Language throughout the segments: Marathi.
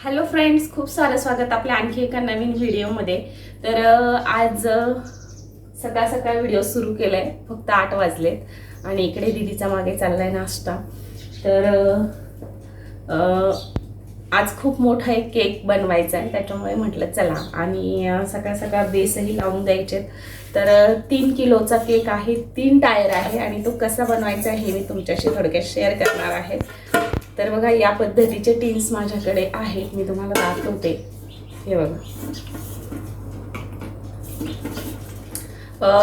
हॅलो फ्रेंड्स खूप सारं स्वागत आपल्या आणखी एका नवीन व्हिडिओमध्ये. तर आज सकाळ सकाळ व्हिडिओ सुरू केलाय फक्त आठ वाजलेत आणि इकडे दिदीचा मागे चाललाय नाश्ता. तर आज खूप मोठा एक केक बनवायचा आहे त्याच्यामुळे म्हटलं चला. आणि सकाळ सकाळ बेसही लावून द्यायचे तर तीन किलोचा केक आहे तीन टायर आहे आणि तो कसा बनवायचा आहे हे मी तुमच्याशी थोडक्यात शेअर करणार आहे. तर बघा या पद्धतीचे टीन्स माझ्याकडे आहेत. मी तुम्हाला दाखवते. हे बघा.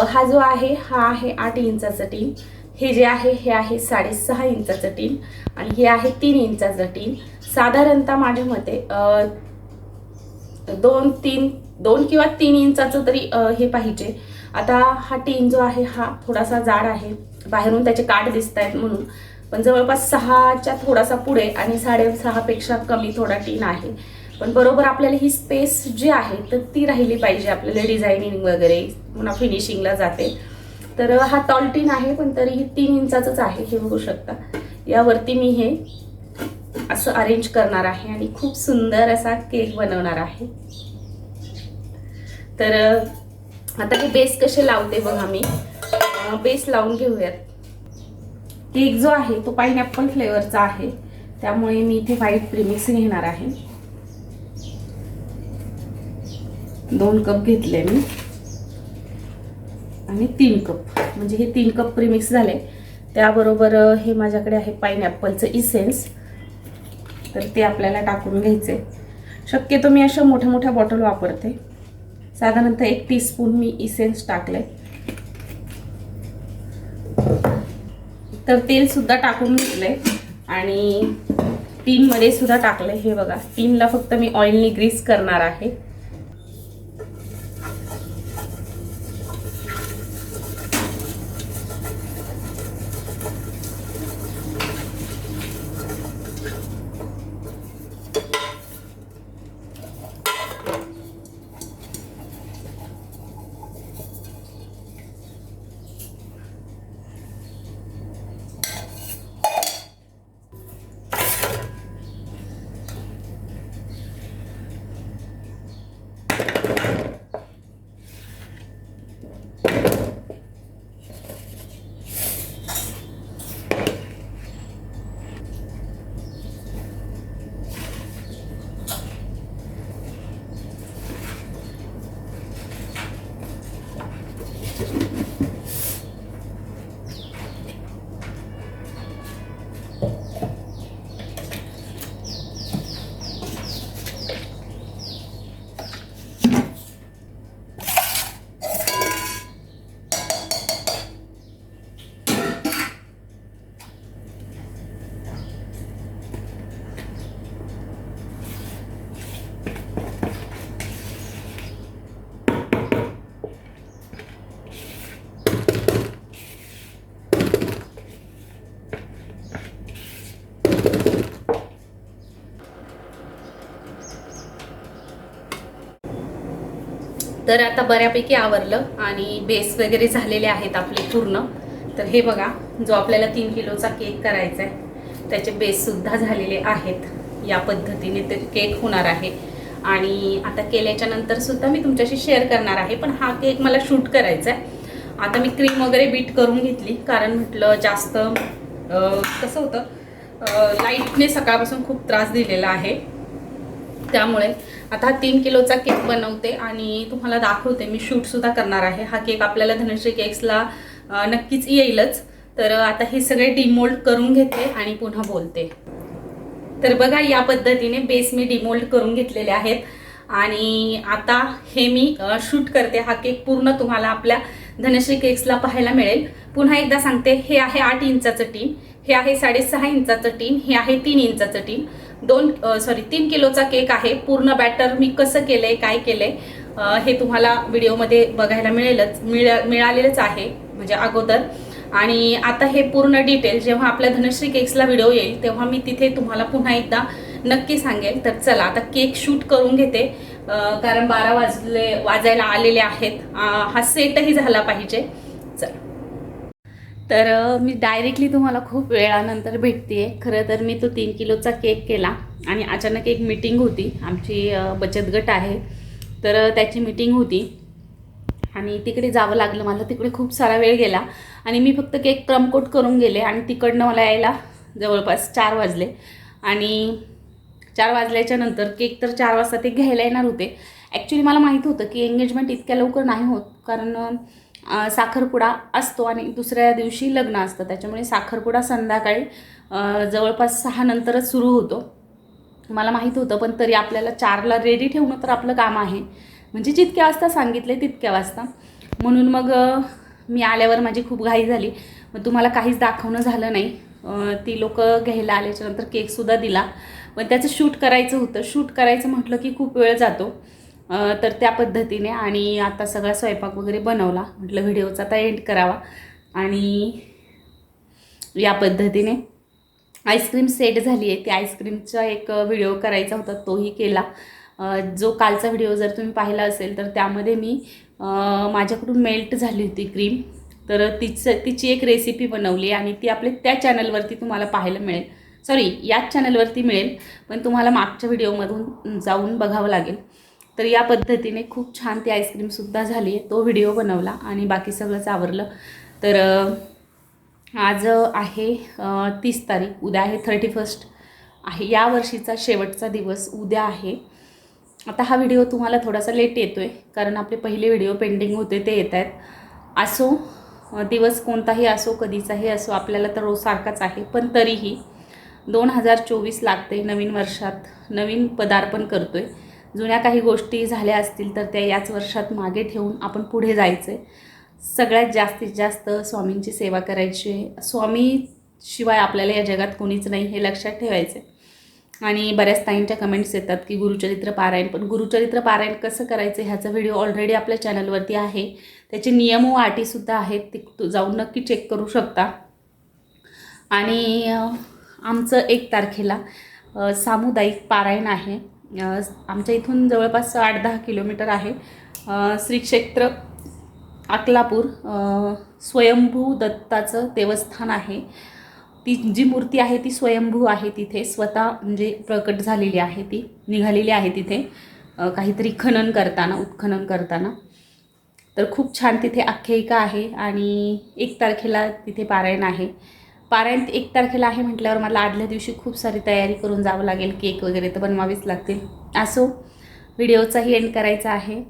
हा जो आहे हा आहे आठ इंचाचा टीन. हे जे आहे हे आहे साडेसहा इंचाचं टीन. आणि हे आहे तीन इंचाचं टीन. साधारणतः माझ्या मते दोन तीन दोन किंवा तीन इंचाचं तरी हे पाहिजे. आता हा टीन जो आहे हा थोडासा जाड आहे. बाहेरून त्याचे काठ दिसत आहेत म्हणून. पण जवळपास सहाच्या थोडासा पुढे आणि साडेसहापेक्षा कमी थोडा टीन आहे. पण बरोबर आपल्याला ही स्पेस जी आहे तर ती राहिली पाहिजे आपल्याला डिझायनिंग वगैरे पुन्हा फिनिशिंगला जाते. तर हा टॉल टीन आहे पण तरीही तीन इंचाचंच आहे हे बघू शकता. यावरती मी हे असं अरेंज करणार आहे आणि खूप सुंदर असा केक बनवणार आहे. तर आता हे बेस कसे लावते बघा मी. बेस लावून घेऊयात. केक जो आहे तो पाईनॅपल फ्लेवरचा आहे. त्यामुळे मी इथे व्हाईट प्रिमिक्स घेणार आहे. दोन कप घेतले मी. आणि तीन कप म्हणजे हे तीन कप प्रिमिक्स झाले. त्याबरोबर हे माझ्याकडे आहे पाईनॅपलचं इसेन्स तर ते आपल्याला टाकून घ्यायचे. शक्यतो मी अशा मोठ्या मोठ्या बॉटल वापरते. साधारणतः एक टीस्पून मी इसेन्स टाकले तर तेल सुद्धा टाकून घेतलंय. आणि टीनमध्ये सुद्धा टाकलंय. हे बघा टीनला फक्त मी ऑइलनी ग्रीस करणार आहे. तर आता बऱ्यापैकी आवरलं आणि बेस वगैरे झालेले आहेत आपले पूर्ण. तर हे बघा जो आपल्याला तीन किलोचा केक करायचा आहे त्याचे बेससुद्धा झालेले आहेत. या पद्धतीने ते केक होणार आहे. आणि आता केल्याच्यानंतर सुद्धा मी तुमच्याशी शेअर करणार आहे पण हा केक मला शूट करायचा आहे. आता मी क्रीम वगैरे बीट करून घेतली कारण म्हटलं जास्त कसं होतं लाईटने सकाळपासून खूप त्रास दिलेला आहे. त्यामुळे आता हा तीन किलोचा केक बनवते आणि तुम्हाला दाखवते मी शूट सुद्धा करणार आहे. हा केक आपल्याला धनश्री केक्सला नक्कीच येईलच. तर आता हे सगळे डिमोल्ड करून घेते आणि पुन्हा बोलते. तर बघा या पद्धतीने बेस मी डिमोल्ड करून घेतलेले आहेत. आणि आता हे मी शूट करते. हा केक पूर्ण तुम्हाला आपल्या धनश्री केक्सला पाहायला मिळेल. पुन्हा एकदा सांगते हे आहे आठ इंचाचं टीन हे आहे साडेसहा इंचाचं टीन हे आहे तीन इंचाचं टीन दोन सॉरी तीन किलोचा केक आहे. पूर्ण बॅटर मी कसं केलंय काय केलंय हे तुम्हाला व्हिडिओमध्ये बघायला मिळेलच मिळा मिळालेलंच आहे म्हणजे अगोदर. आणि आता हे पूर्ण डिटेल जेव्हा आपल्या धनश्री केक्सला व्हिडिओ येईल तेव्हा मी तिथे तुम्हाला पुन्हा एकदा नक्की सांगेल. तर चला आता केक शूट करून घेते. कारण बारा वाजले वाजायला आलेले आहेत. हा सेटही झाला पाहिजे. तर मी डायरेक्टली तुम्हाला खूप वेळानंतर भेटते खरं तर मी तो तीन किलोचा केक केला आणि अचानक एक मीटिंग होती. आमची बचत गट आहे. तर त्याची मीटिंग होती. आणि तिकडे जावं लागलं मला. तिकडे खूप सारा वेळ गेला. आणि मी फक्त केक क्रमकोट करून गेले आणि तिकडनं मला यायला जवळपास चार वाजले. आणि चार वाजल्याच्या नंतर केक तर चार वाजता ते घ्यायला येणार होते. ॲक्च्युली मला माहीत होतं की एंगेजमेंट इतक्या लवकर नाही होत. कारण साखरपुडा असतो आणि दुसऱ्या दिवशी लग्न असतं. त्याच्यामुळे साखरपुडा संध्याकाळी जवळपास सहा नंतरच सुरू होतो. मला माहीत होतं पण तरी आपल्याला चारला रेडी ठेवणं तर आपलं काम आहे. म्हणजे जितक्या वाजता सांगितले तितक्या वाजता. म्हणून मग मी आल्यावर माझी खूप घाई झाली. मग तुम्हाला काहीच दाखवणं झालं नाही. ती लोकं घ्यायला आल्याच्यानंतर केकसुद्धा दिला. पण त्याचं शूट करायचं होतं. शूट करायचं म्हटलं की खूप वेळ जातो. तर त्या पद्धतीने आणि आता सगळा स्वयंपाक वगैरे बनवला. म्हटलं व्हिडिओचा आता एंड करावा. आणि या पद्धतीने आईस्क्रीम सेट झाली आहे. ते आईस्क्रीमचा एक व्हिडिओ करायचा होता तोही केला. जो कालचा व्हिडिओ जर तुम्ही पाहिला असेल तर त्यामध्ये मी माझ्याकडून मेल्ट झाली होती क्रीम. तर तिचं तिची एक रेसिपी बनवली आणि ती आपल्या त्या चॅनलवरती तुम्हाला पाहायला मिळेल. सॉरी याच चॅनलवरती मिळेल. पण तुम्हाला मागच्या व्हिडिओमधून जाऊन बघावं लागेल. तर या पद्धतीने खूप छान ती आईस्क्रीमसुद्धा झाली आहे तो व्हिडिओ बनवला आणि बाकी सगळंच आवरलं. तर आज आहे तीस तारीख उद्या आहे थर्टी फर्स्ट आहे या वर्षीचा शेवटचा दिवस उद्या आहे. आता हा व्हिडिओ तुम्हाला थोडासा लेट येतो आहे कारण आपले पहिले व्हिडिओ पेंडिंग होते ते येत आहेत असो दिवस कोणताही असो कधीचाही असो आपल्याला तर रोज सारखाच आहे पण तरीही दोन हजार चोवीस लागते नवीन वर्षात नवीन पदार्पण करतो आहे जुन्या काही गोष्टी झाल्या असतील तर त्या याच वर्षात मागे ठेवून आपण पुढे जायचं आहे सगळ्यात जास्तीत जास्त स्वामींची सेवा करायची. स्वामी शिवाय आपल्याला या जगात कोणीच नाही हे लक्षात ठेवायचं आहे आणि बऱ्याच ताईंच्या कमेंट्स येतात की गुरुचरित्र पारायण पण गुरुचरित्र पारायण कसं करायचं ह्याचा व्हिडिओ ऑलरेडी आपल्या चॅनलवरती आहे. त्याचे नियम व अटीसुद्धा आहेत ते तू जाऊन नक्की चेक करू शकता. आणि आमचं एक तारखेला सामुदायिक पारायण आहे. आमच्या इथून जवळपास आठ दहा किलोमीटर आहे. श्री क्षेत्र अकलापूर स्वयंभू दत्ताचं देवस्थान आहे. ती जी मूर्ती आहे ती स्वयंभू आहे तिथे. स्वतः म्हणजे प्रकट झालेली आहे ती निघालेली आहे तिथे. काहीतरी खनन करताना उत्खनन करताना. तर खूप छान तिथे आख्यायिका आहे आणि एक तारखेला तिथे पारायण आहे. पारायण एक तारखेला आहे म्हटल्यावर मला आदल्या दिवशी खूप सारी तयारी करून जावं लागेल केक वगैरे तर बनवावीच लागतील. असो व्हिडिओचाही एंड करायचा आहे.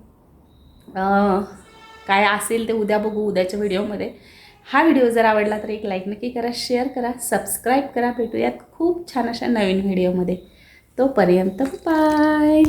काय असेल ते उद्या बघू उद्याच्या व्हिडिओमध्ये. हा व्हिडिओ जर आवडला तर एक लाईक नक्की करा शेअर करा सबस्क्राईब करा. भेटूयात खूप छान अशा नवीन व्हिडिओमध्ये. तोपर्यंत बाय